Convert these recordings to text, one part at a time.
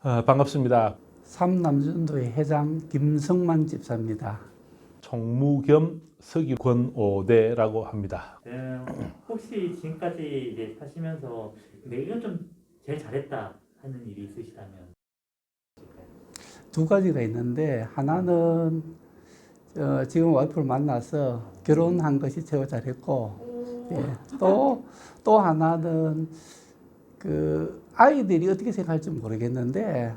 아, 반갑습니다. 삼남전도회 회장 김성만 집사입니다. 총무 겸 서기권 5대라고 합니다. 네, 혹시 지금까지 이제 사시면서 근데 이건 좀 제일 잘했다 하는 일이 있으시다면 두 가지가 있는데 하나는 어, 지금 와이프를 만나서 결혼한 것이 제일 잘했고 예, 또, 또 하나는 그 아이들이 어떻게 생각할지 모르겠는데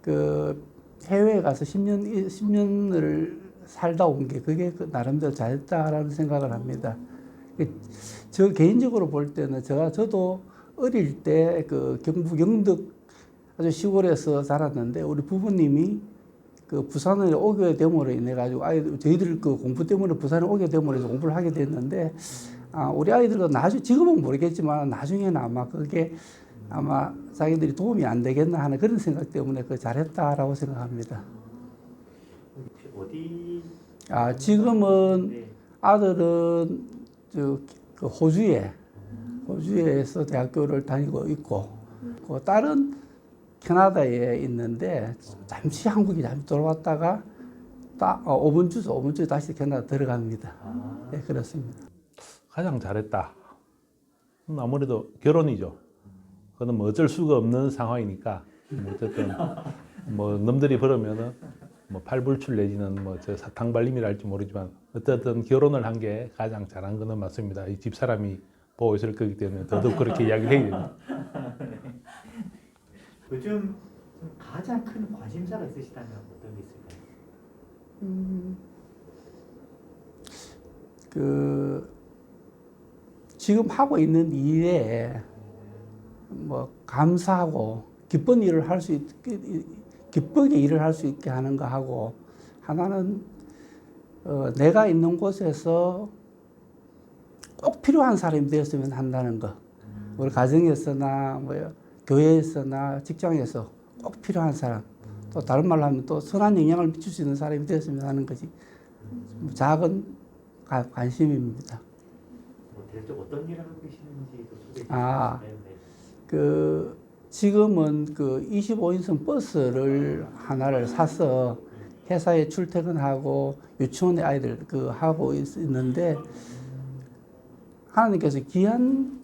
그 해외에 가서 10년, 10년을 살다 온 게 그게 그 나름대로 잘했다라는 생각을 합니다. 그저 개인적으로 볼 때는 제가 저도 어릴 때 그 경북 영덕 아주 시골에서 자랐는데 우리 부모님이 그 부산에 오게 됨으로 인해 가지고 아이들 저희들 그 공부 때문에 부산에 오게 됨으로 해서 공부를 하게 됐는데 아 우리 아이들도 나중 지금은 모르겠지만 나중에는 아마 그게 아마 자기들이 도움이 안 되겠나 하는 그런 생각 때문에 그 잘했다라고 생각합니다. 어디 아 지금은 네, 아들은 저, 그 호주에 호주에서 대학교를 다니고 있고 그 딸은 캐나다에 있는데 잠시 한국에 잠시 돌아왔다가 딱 어, 5분 주서 5분 주에 다시 캐나다 들어갑니다. 아, 네 그렇습니다. 가장 잘했다. 음, 아무래도 결혼이죠. 그건 뭐 어쩔 수가 없는 상황이니까 뭐 어쨌든 뭐 놈들이 그러면은 뭐 팔불출 내지는 뭐저 사탕 발림이랄지 모르지만 어쨌든 결혼을 한 게 가장 잘한 거는 맞습니다. 이 집 사람이 보고 있을 거기 때문에 더더욱 그렇게 이야기를 해야 됩니다. 요즘 좀 가장 큰 관심사가 있으시다면 어떤 게 있을까요? 그 지금 하고 있는 일에 뭐 감사하고 기쁜 일을 할 수 있게 기쁘게 일을 할 수 있게 하는 거 하고 하나는 어, 내가 있는 곳에서 꼭 필요한 사람이 되었으면 한다는 거. 우리 가정에서나 뭐 교회에서나 직장에서 꼭 필요한 사람. 또 다른 말로 하면 또 선한 영향을 미칠 수 있는 사람이 되었으면 하는 거지. 작은 가- 관심입니다. 뭐 대략 어떤 일을 하고 계시는지도 소개해 아. 네. 그 지금은 그 25인승 버스를 하나를 사서 회사에 출퇴근하고 유치원에 아이들 그 하고 있- 있는데 하나님께서 귀한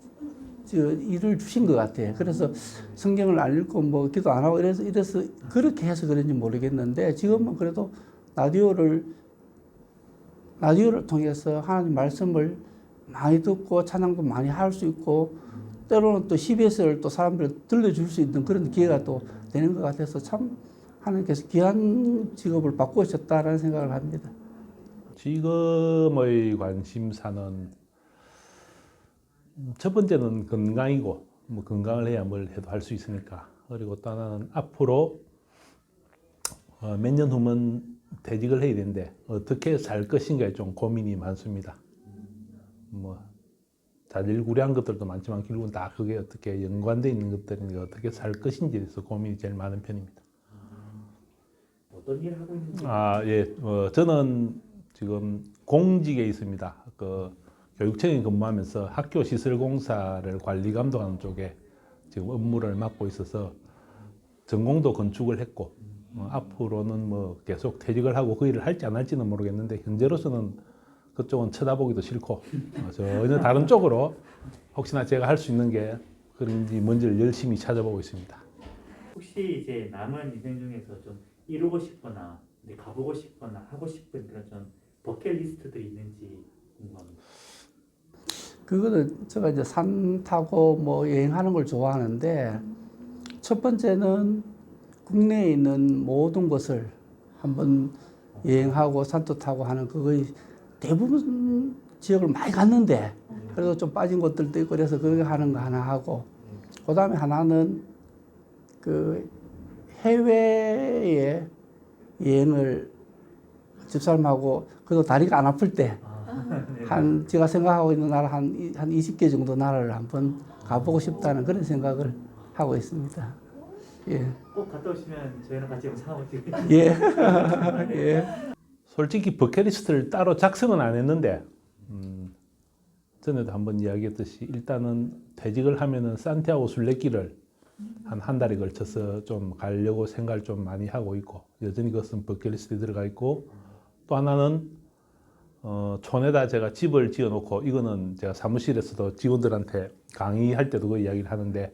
저 일을 주신 것 같아요. 그래서 성경을 안 읽고 뭐 기도 안 하고 이래서 이래서 그렇게 해서 그런지 모르겠는데 지금은 그래도 라디오를 라디오를 통해서 하나님 말씀을 많이 듣고 찬양도 많이 할 수 있고 때로는 또 CBS를 또 사람들 들려줄 수 있는 그런 기회가 또 되는 것 같아서 참 하나님께서 귀한 직업을 있었다라는 생각을 합니다. 지금의 관심사는 음, 첫 번째는 건강이고 뭐 건강을 해야 뭘 해도 할 수 있으니까 그리고 또 하나는 앞으로 어, 몇년 후면 퇴직을 해야 되는데 어떻게 살 것인가에 좀 고민이 많습니다. 뭐 자질구레한 것들도 많지만 결국은 다 그게 어떻게 연관돼 있는 것들이니까 어떻게 살 것인지에 대해서 고민이 제일 많은 편입니다. 어떤 일을 하고 있는지 아, 예. 어, 저는 지금 공직에 있습니다. 그 교육청에 근무하면서 학교 시설 공사를 관리 감독하는 쪽에 지금 업무를 맡고 있어서 전공도 건축을 했고 어, 앞으로는 뭐 계속 퇴직을 하고 그 일을 할지 안 할지는 모르겠는데 현재로서는 그쪽은 쳐다보기도 싫고 어, 전혀 다른 쪽으로 혹시나 제가 할 수 있는 게 그런지 뭔지를 열심히 찾아보고 있습니다. 혹시 이제 남은 인생 중에서 좀 이루고 싶거나 가보고 싶거나 하고 싶은 그런 좀 버킷리스트들이 있는지 궁금합니다. 그거는 제가 이제 산 타고 뭐 여행하는 걸 좋아하는데 첫 번째는 국내에 있는 모든 곳을 한번 여행하고 산도 타고 하는 그거의 대부분 지역을 많이 갔는데 그래도 좀 빠진 곳들도 있고 그래서 그거 하는 거 하나 하고 그 다음에 하나는 그 해외에 여행을 집사람하고 그래도 다리가 안 아플 때 아, 네. 한 제가 생각하고 있는 나라 한, 이- 한 20개 정도 나라를 한번 가보고 싶다는 그런 생각을 하고 있습니다. 예. 꼭 갔다 오시면 저희랑 같이 영상 한번 찍을게요. 예. 예. 솔직히 버킷리스트를 따로 작성은 안 했는데 음, 전에도 한번 이야기했듯이 일단은 퇴직을 하면은 산티아고 순례길을 한 한 달에 걸쳐서 좀 가려고 생각을 좀 많이 하고 있고 여전히 그것은 버킷리스트에 들어가 있고 또 하나는 어, 촌에다 제가 집을 지어놓고 이거는 제가 사무실에서도 직원들한테 강의할 때도 그 이야기를 하는데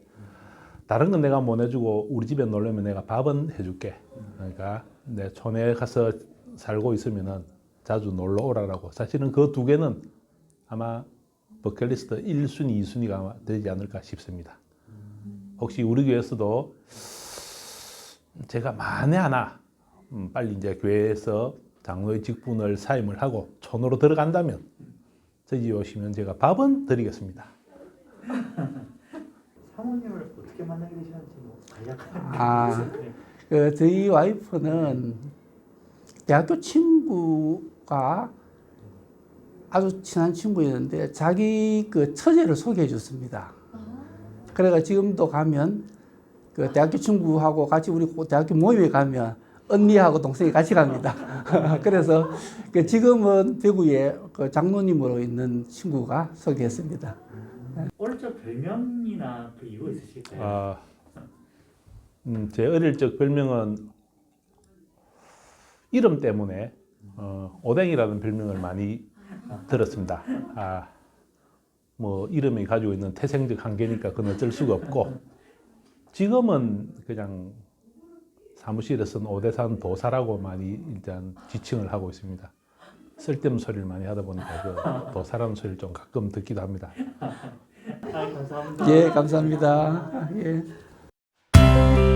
다른 건 내가 못 해주고 우리 집에 놀려면 내가 밥은 해줄게. 그러니까 내 촌에 가서 살고 있으면은 자주 놀러 오라라고. 사실은 그 두 개는 아마 버킷리스트 1순위, 2순위가 되지 않을까 싶습니다. 혹시 우리 교회에서도 제가 만에 하나 음, 빨리 이제 교회에서 장로의 직분을 사임을 하고 촌으로 들어간다면 저희 오시면 제가 밥은 드리겠습니다. 사모님을 어떻게 만나게 되셨는지 뭐 간략하게 아. 네. 그 저희 와이프는 대학교 친구가 아주 친한 친구였는데 자기 그 처제를 소개해 줬습니다. 그래가 지금도 가면 그 대학교 친구하고 같이 우리 고- 대학교 모임에 가면 언니하고 동생이 같이 갑니다. 그래서 그 지금은 대구에 그 장로님으로 있는 친구가 소개했습니다. 어릴 적 별명이나 그 이유 있으실까요? 아, 음, 제 어릴 적 별명은 이름 때문에 어, 오뎅이라는 별명을 많이 들었습니다. 아, 뭐 이름이 가지고 있는 태생적 한계니까 그건 어쩔 수가 없고 지금은 그냥 사무실에서는 오대산 도사라고 많이 일단 지칭을 하고 있습니다. 쓸데없는 소리를 많이 하다 보니까 그 도사라는 소리를 좀 가끔 듣기도 합니다. 아, 감사합니다. 예, 감사합니다. 예.